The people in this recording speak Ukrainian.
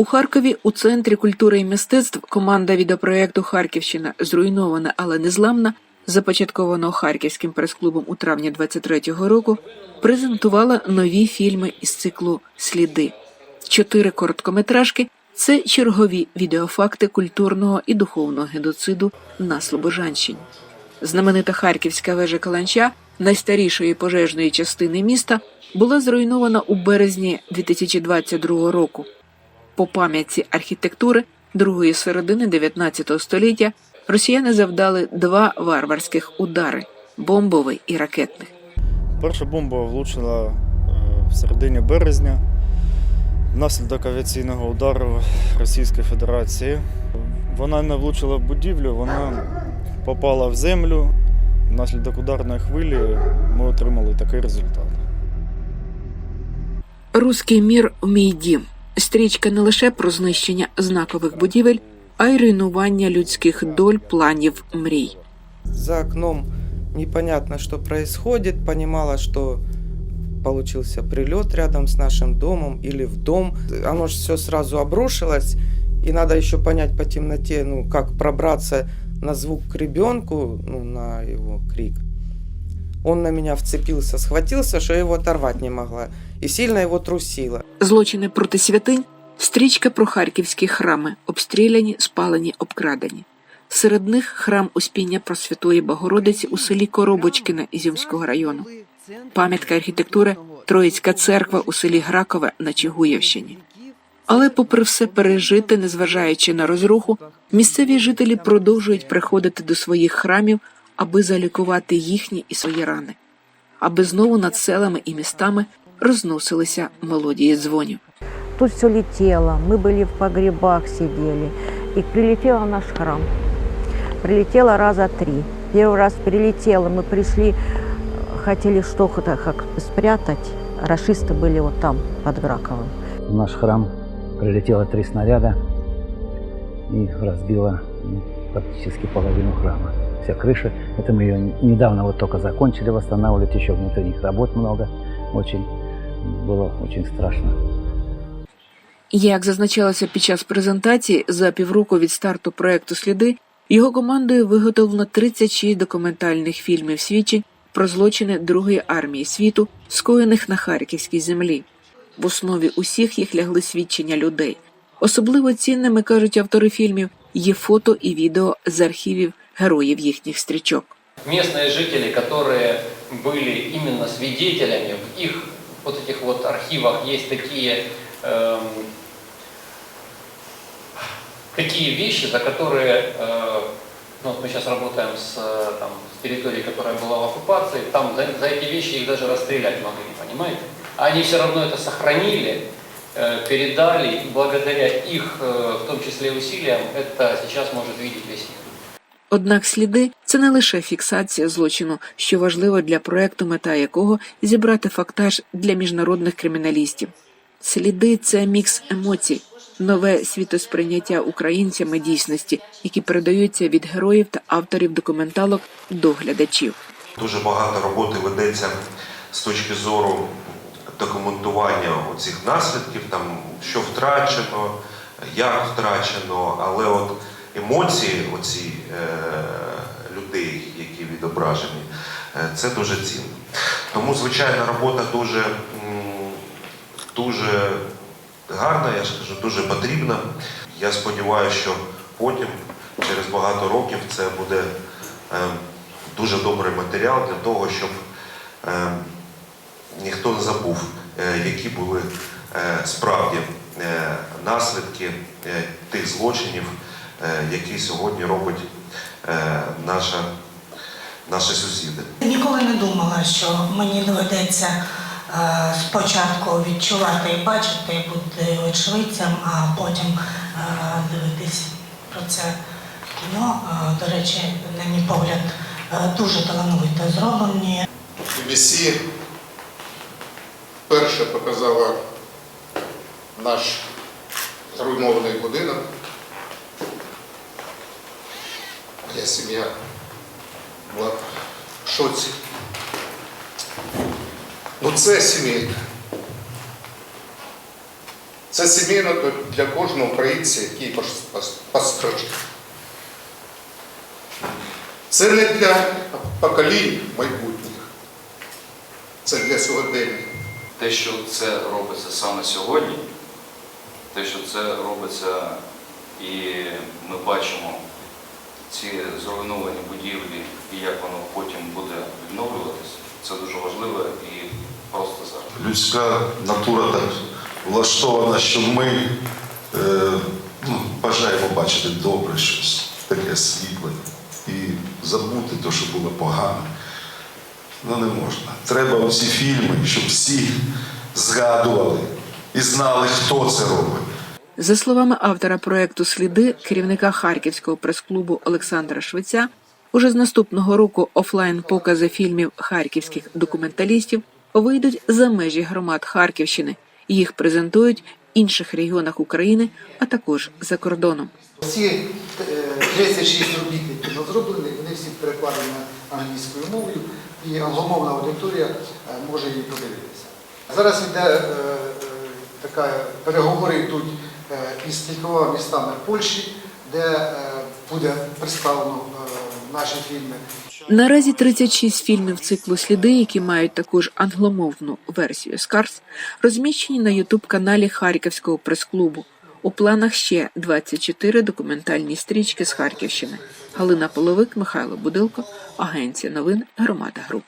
У Харкові у центрі культури і мистецтв команда відеопроєкту Харківщина зруйнована, але незламна, започаткованого харківським прес-клубом у травні 23-го року, презентувала нові фільми із циклу Сліди. Чотири короткометражки це чергові відеофакти культурного і духовного геноциду на Слобожанщині. Знаменита харківська вежа Каланча, найстарішої пожежної частини міста, була зруйнована у березні 2022 року. По пам'ятці архітектури другої середини 19 століття росіяни завдали два варварських удари бомбовий і ракетний. Перша бомба влучила е, в середині березня внаслідок авіаційного удару Російської Федерації. Вона не влучила в будівлю, вона попала в землю. Внаслідок ударної хвилі ми отримали такий результат. Руський мір в мій дім. Стрічка не лише про знищення знакових будівель, а й руйнування людських доль, планів, мрій. За окном непонятно, что происходит. Понимала, что получился прилет рядом с нашим домом или в дом. Оно же все сразу обрушилось. И надо еще понять по темноте, ну, как пробраться на звук к ребенку, ну, на его крик. Он на меня вцепился, схватился, что я его оторвать не могла. И сильно его трусило. Злочини проти святинь стрічка про харківські храми, обстріляні, спалені, обкрадені. Серед них храм Успіння Просвятої Богородиці у селі Коробочкине Ізюмського району. Пам'ятка архітектури Троїцька церква у селі Гракове на Чигуєвщині. Але, попри все пережити, незважаючи на розруху, місцеві жителі продовжують приходити до своїх храмів, аби залікувати їхні і свої рани, аби знову над селами і містами розносилися мелодії дзвонів. Тут все летело, мы были в погребах сидели. И прилетело в наш храм. Прилетело раза три. Первый раз прилетело, мы пришли, э, хотели что-то как спрятать. Рашисты были вот там, под Граковым. В наш храм прилетело три снаряда и разбило ну, практически половину храма. Вся крыша. Это мы ее недавно вот только закончили восстанавливать, еще внутренних работ много. Очень было очень страшно. Як зазначалося під час презентації, за півроку від старту проекту Сліди його командою виготовлено 36 документальних фільмів свідчень про злочини Другої армії світу, скоєних на харківській землі. В основі усіх їх лягли свідчення людей. Особливо цінними кажуть автори фільмів є фото і відео з архівів героїв їхніх стрічок. местные жители, которые были именно свидетелями, в их вот этих вот архивах есть такие, эм, такие вещи, за которые, э, ну, вот мы сейчас работаем с, э, там, с территорией, которая была в оккупации, там за, за эти вещи их даже расстрелять могли, понимаете? А они все равно это сохранили, э, передали, и благодаря их, э, в том числе усилиям, это сейчас может видеть весь мир. Однак сліди це не лише фіксація злочину, що важливо для проекту, мета якого зібрати фактаж для міжнародних криміналістів. Сліди це мікс емоцій, нове світосприйняття українцями дійсності, які передаються від героїв та авторів документалок до глядачів. Дуже багато роботи ведеться з точки зору документування цих наслідків, там що втрачено, як втрачено, але от емоції оці е, людей, які відображені, е, це дуже цінно. Тому, звичайно, робота дуже, дуже гарна, я ж кажу, дуже потрібна. Я сподіваюся, що потім, через багато років, це буде е, дуже добрий матеріал для того, щоб ніхто не забув, які були справді наслідки тих злочинів, е, які сьогодні робить е, наша, наші сусіди. Ніколи не думала, що мені доведеться е, спочатку відчувати і бачити, бути очевидцем, а потім дивитись про це кіно. До речі, на мій погляд, дуже талановито зроблені. BBC перше показала наш зруйнований будинок. Моя сім'я була в шоці. Ну це сімейка. Це сімейно для кожного українця, який пос- пос- постраждав. Це не для поколінь майбутніх, це для сьогодення. те, що це робиться саме сьогодні, те, що це робиться, і ми бачимо ці зруйновані будівлі і як воно потім буде відновлюватися, це дуже важливо і просто зараз. людська натура так влаштована, що ми е, ну, бажаємо бачити добре щось, таке світле. І забути те, що було погано. Ну не можна. Треба оці фільми, щоб всі згадували і знали, хто це робить. За словами автора проекту Сліди, керівника харківського прес-клубу Олександра Швеця, уже з наступного року офлайн-покази фільмів харківських документалістів вийдуть за межі громад Харківщини. Їх презентують в інших регіонах України, а також за кордоном. Всі е, 36 робіт, зроблені, вони всі перекладені англійською мовою, і англомовна аудиторія е, може її подивитися. Зараз йде е, е, така переговори е, із кількома містами Польщі, де е, буде представлено е, наші фільми. Наразі 36 фільмів циклу Сліди, які мають також англомовну версію Скарс, розміщені на ютуб-каналі Харківського прес-клубу. У планах ще 24 документальні стрічки з Харківщини. Галина Половик, Михайло Будилко, Агенція новин Громада Груп.